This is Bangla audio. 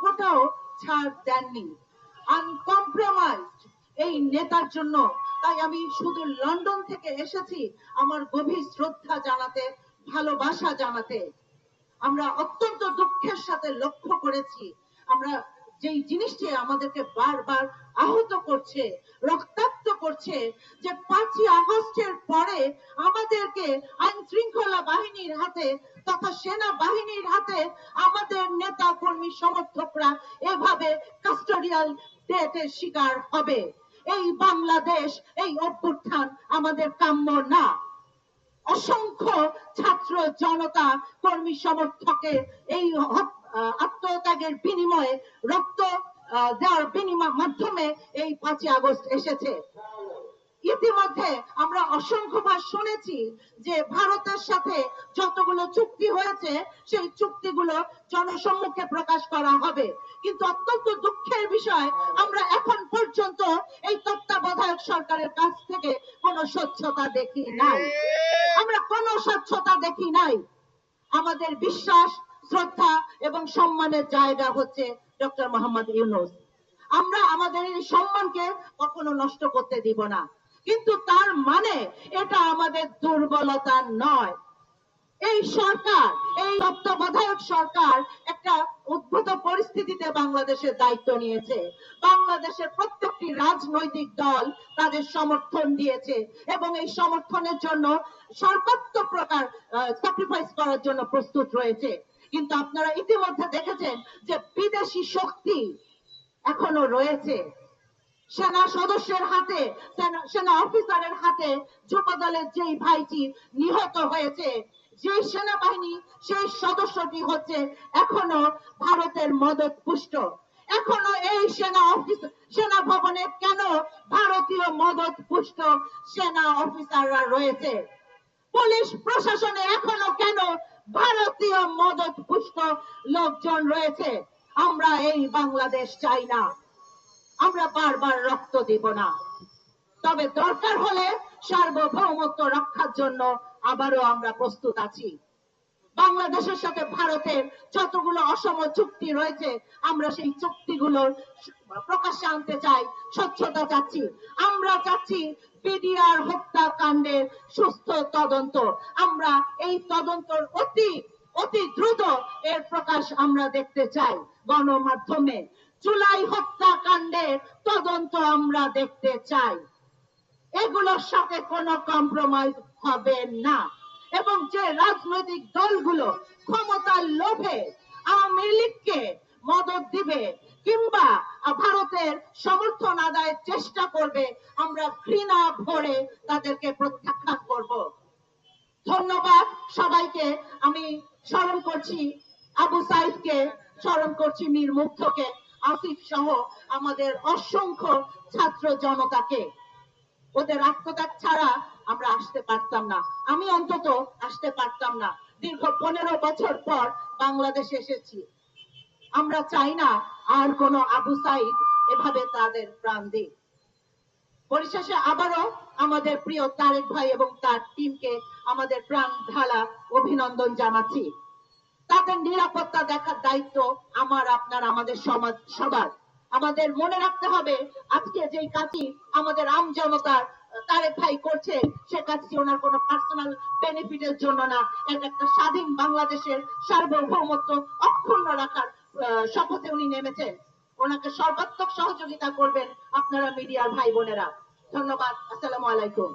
কোথাও ছাড় দেননি। আনকম্প্রোমাইজড এই নেতার জন্য। তাই আমি শুধু লন্ডন থেকে এসেছি আমার গভীর শ্রদ্ধা জানাতে, ভালোবাসা জানাতে। আমরা অত্যন্ত দুঃখের সাথে লক্ষ্য করেছি। আমরা যেই জিনিসটি আমাদেরকে বারবার আহত করছে রক্তাক্ত করছে যে পাঁচই আগস্টের পরে আমাদেরকে আইন শৃঙ্খলা বাহিনীর হাতে তথা সেনা বাহিনীর হাতে আমাদের নেতা কর্মী সমর্থকরা এভাবে কাস্টোডিয়াল ডেটের শিকার হবে। এই বাংলাদেশ এই অভ্যুত্থান আমাদের কাম্য না। অসংখ্য ছাত্র জনতা কর্মী সমর্থকের এই হত- আহ, আত্মত্যাগের বিনিময়ে রক্ত দেওয়ার বিনিময় মাধ্যমে এই পাঁচই আগস্ট এসেছে। ইতিমধ্যে আমরা অসংখ্যবার শুনেছি যে ভারতের সাথে যতগুলো চুক্তি হয়েছে, সেই চুক্তিগুলো জনসম্মুখে প্রকাশ করা হবে। কিন্তু অত্যন্ত দুঃখের বিষয়, আমরা এখন পর্যন্ত এই তত্ত্বাবধায়ক সরকারের কাছ থেকে কোনো স্বচ্ছতা দেখি নাই। আমরা কোনো স্বচ্ছতা দেখি নাই। আমাদের বিশ্বাস শ্রদ্ধা এবং সম্মানের জায়গা হচ্ছে ডক্টর মোহাম্মদ ইউনুস। আমরা আমাদের এই সম্মানকে কখনো নষ্ট করতে দিব না। কিন্তু তার মানে এটা আমাদের দুর্বলতা নয়। এই সরকার, এই তত্ত্বাবধায়ক সরকার একটা উদ্ভূত পরিস্থিতিতে বাংলাদেশের দায়িত্ব নিয়েছে। বাংলাদেশের প্রত্যেকটি রাজনৈতিক দল তাদের সমর্থন দিয়েছে এবং এই সমর্থনের জন্য সর্বাত্মক প্রকার স্যাক্রিফাইস করার জন্য প্রস্তুত রয়েছে। কিন্তু আপনারা ইতিমধ্যে দেখেছেন যে বিদেশি শক্তি এখনও রয়েছে। সেনা সদস্যের হাতে, সেনা অফিসারের হাতে যুবদলের যেই ভাইটি নিহত হয়েছে যে সেনাবাহিনী, সেই সদস্যটি হচ্ছে এখনও ভারতের মদত পুষ্ট এখনও এই সেনা অফিস, সেনা ভবনে কেন ভারতীয় মদত পুষ্ট সেনা অফিসাররা রয়েছে? পুলিশ প্রশাসনে এখনও কেন ভারতীয় মদত পুষ্ট লোকজন রয়েছে। আমরা এই বাংলাদেশ চাই না। আমরা বারবার রক্ত দিব না। তবে দরকার হলে সার্বভৌমত্ব রক্ষার জন্য আবারও আমরা প্রস্তুত আছি। বাংলাদেশের সাথে ভারতের যতগুলো অসম চুক্তি রয়েছে, আমরা সেই চুক্তিগুলোর প্রকাশ্যে আনতে চাই, স্বচ্ছতা চাচ্ছি। আমরা চাচ্ছি বিডিআর হত্যাকাণ্ডের সুস্থ তদন্ত। আমরা এই তদন্তর অতি অতি দ্রুত এর প্রকাশ আমরা দেখতে চাই গণমাধ্যমে। জুলাই হত্যাকাণ্ডের তদন্ত আমরা দেখতে চাই। এগুলোর সাথে কোনো কম্প্রোমাইজ হবে না। এবং যে রাজনৈতিক দলগুলো ক্ষমতার লোভে আওয়ামী লীগকে মদত দিবে কিংবা ভারতের সমর্থন আদায়ের চেষ্টা করবে, আমরা ঘৃণা ভরে তাদেরকে প্রত্যাখ্যান করব। ধন্যবাদ সবাইকে। আমি স্মরণ করছি আবু সাইদকে, স্মরণ করছি মীর মুগ্ধকে, আসিফ সহ আমাদের অসংখ্য ছাত্র জনতাকে। ওদের আত্মত্যাগ ছাড়া আসতে পারতাম না। আমি অন্তত আসতে পারতাম না। দীর্ঘ পনেরো বছর পর বাংলাদেশে এসেছি। আমরা চাই না আর কোন আবু সাইদ এভাবে তাদের প্রাণ দিক। পরিশেষে আবারও আমাদের প্রিয় তারেক ভাই এবং তার টিমকে আমাদের প্রাণ ঢালা অভিনন্দন জানাচ্ছি। তাদের নিরাপত্তা দেখার দায়িত্ব আমার, আপনার, আমাদের সমাজ, সবার। আমাদের মনে রাখতে হবে আজকে যেই কাজটি আমাদের আম জনতার তারেক করছে সে কাজটি ওনার কোনো পার্সোনাল বেনিফিটের জন্য না। একটা স্বাধীন বাংলাদেশের সার্বভৌমত্ব অক্ষুণ্ণ রাখার শপথে উনি নেমেছেন। ওনাকে সর্বাত্মক সহযোগিতা করবেন আপনারা মিডিয়ার ভাই বোনেরা। ধন্যবাদ। আসসালামু আলাইকুম।